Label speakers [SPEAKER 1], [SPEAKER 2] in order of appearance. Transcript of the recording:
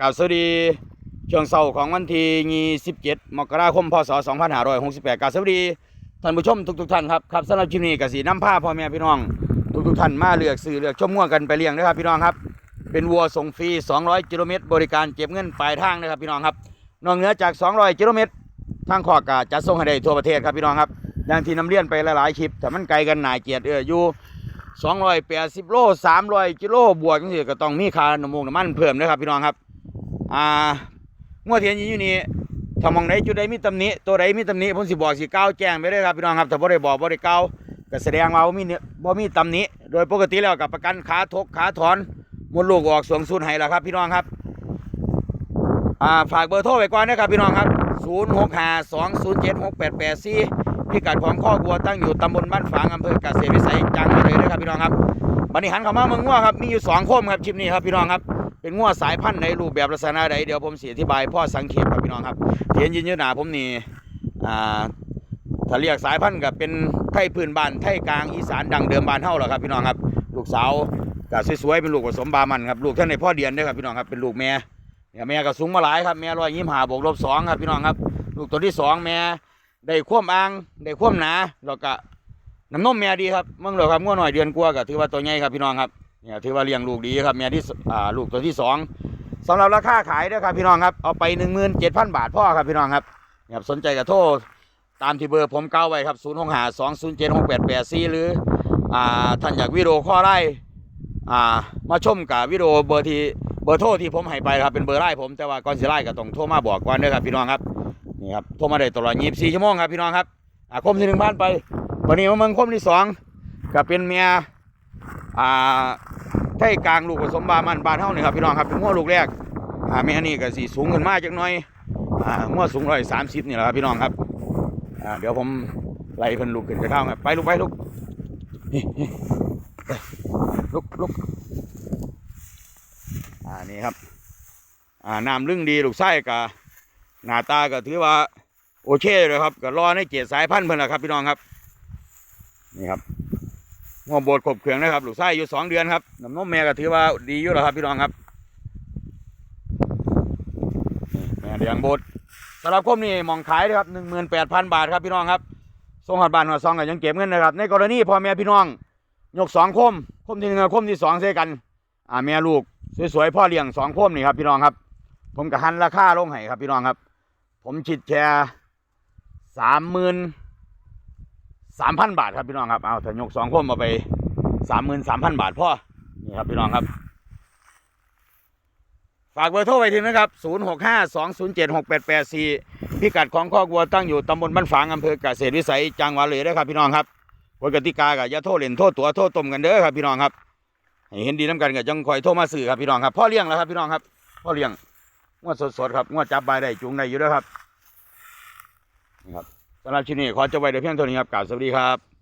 [SPEAKER 1] กล่าวสวัสดีช่วงเสาร์ของวันที่27มกราคมพศ2568กล่าวสวัสดีท่านผู้ชมทุกๆท่านครับครับสำหรับคลิปนี้ก็สีน้ำผ้าพ่อแม่พี่น้อง ทุกๆท่านมาเลือกซื้อเลือกชมง่วกันไปเลี้ยงนะครับพี่น้องครับ เป็นวัวส่งฟรี 200กิโลเมตรบริการเก็บเงินปลายทางนะครับพี่น้องครับนอกเหนือจาก 200กิโลเมตรทางขอกาจะส่งให้ได้ทั่วประเทศครับพี่น้องครับอย่างที่นำเลี้ยนไปหลายๆคลิปแต่มันไกลกันหนาเกียรติเอออยู่280โล300กิโลบวกจังซี่ก็ต้องมีค่าน้ำมันน้ำมันเพิ่มนะครับพี่น้องครับ อ่างวดเทียนอยู่นี่ถ้ามองไหนจุดใดมีตำหนิตัวใดมีตำหนิผมสิบอกสิก้าวแจ้งไปเลยครับพี่น้องครับถ้าบ่ได้บอกบ่ได้ก้าวก็แสดงว่าบ่มีเนี่ยบ่มีตำหนิโดยปกติแล้วกับประกันขาทกขาถอนมดลูกออกสวงสูนให้แล้วครับ พี่น้องครับอ่าฝากเบอร์โทรไว้ก่อนนะครับพี่น้องครับ 0652076884พิกัดของข้อบัวตั้งอยู่ตำบลบ้านฝางอำเภอกเกษตรวิสัยจังหวัดเลยนะครับพี่น้องครับบันนี้หันเข้ามาเมืองง่วครับมีอยู่สองโคมครับชิปนี้ครับพี่น้องครับ เป็นง่วสายพันธุ์ในรูปแบบลักษณะใดเดี๋ยวผมเสียอธิบายพ่อสังเกตครับพี่น้องครับเทียนยืนยืนหนาผมนี่อ่าถ้าเรียกสายพันธุ์กับเป็นไทยพื้นบ้านไทยกลางอีสานดังเดิมบ้านเฮาหละครับพี่น้องครับ ลูกสาวก็สวยๆเป็นลูกผสมบามันครับลูกท่านในพ่อเดียนด้วยครับพี่น้องครับเป็นลูกแม่เนี่ยแม่ก็สูงมาหลายครับแม่ร้อยยี่สิบห้าบวกลบสองครับพี่น้องครับ ลูกตัวที่สองแม่ได้คว่ำอ่างได้คว่ำหนาแล้วก็น้ำนมแม่ดีครับเมื่อเหรอครับง่วหน่อยเดือนกว่าก็ถือว่าตัวใหญ่ครับพี่น้องครับ เนี่ยถือว่าเลี้ยงลูกดีครับแม่ที่อ่าลูกตัวที่สองสำหรับราคาขายด้อครับพี่น้องครับเอาไปหนึ่งหมื่นเจ็ดพันบาทพ่อครับพี่น้องครับเนี่ยครับสนใจก็โทรตามที่เบอร์ผมเก้าไว้ครับศูนย์หกหาสองศูนย์เจ็ดหกแปดแปดสี่หรืออ่าท่านอยากวิดีโอข้อไล่อ่ามาชมกับวิดีโอเบอร์ที่เบอร์โทรที่ผมให้ไปครับเป็นเบอร์ไล่ผมแต่ว่าก่อนสิไล่ก็ต้องโทรมาบอกก่อนด้อครับพี่น้องครับนี่ครับโทรมาได้ตลอดยี่สิบสี่ชั่วโมงครับพี่น้องครับอ่าคมที่หนึ่งบ้านไปวันนี้มาเมืองคมที่สองก็เป็นเมียอ่า ไทยกลางลูกผสมบามันบานเท่านี่ครับพี่น้องครับเป็นหัวลูกแรกอ่าแม่นี่ก็สีสูงขึ้นมากจักหน่อยอ่างัวสูงร้อยสามสิบนี่แหละครับพี่น้องครับอ่าเดี๋ยวผมไล่เพิ่นลุกขึ้นกระเท้าครับไปลุกไปลุกนี่นี่ไปลุกลุกอ่านี่ครับอ่าน้ำลึงดีลูกไส้กับหน้าตาก็ถือว่าโอเคเลยครับก็รอในเกียรสายพันธุ์เพิ่นละครับพี่น้องครับนี่ครับ งัวโบดขบเขืองนะครับลูกไส้อยู่สองเดือนครับน้ำนมแม่ก็ถือว่าดีอยู่แล้วครับพี่น้องครับแม่เลี้ยงโบดสำหรับคมนี่มองขายนะครับหนึ่งหมื่นแปดพันบาทครับพี่น้องครับส่งหัดบานหัดซองก็ยังเก็บเงินนะครับ ในกรณีพ่อแม่พี่น้อง ยกสองคมคมที่หนึ่งคมที่สองเสกัน อ่าแม่ลูกสวยๆพ่อเลี้ยงสองคมนี่ครับพี่น้องครับ ผมก็หันราคาลงให้ครับพี่น้องครับ ผมชิดแชร์สามหมื่น สามพันบาทครับพี่น้องครับเอาถ้ายกสองคมมาไปสามหมื่นสามพันบาทพ่อนี่ครับพี่น้องครับ ฝากเบอร์โทรไว้ทีนะครับ0652076884พิกัดของข้อกวัวตั้งอยู่ตำบลบ้านฝางอำเภอกเกษตรวิสัยจังหวัดเลยนะครับพี่น้องครับกฎกติกาก็อย่าโทษเล่นโทษตัวโทษต้มกันเด้อครับพี่น้องครับเห็นดีน้ำกันก็จังคอยโทรมาสื่อครับพี่น้องครับพ่อเลี้ยงแล้วครับพี่น้องครับพ่อเลี้ยงงวดสดๆครับงวดจับใบได้จูงได้อยู่เด้วครับนี่ครับ สำหรับชิ้นนี้ขอจบไว้เดี๋ยวเพียงเท่านี้ครับกล่าวสวัสดีครับ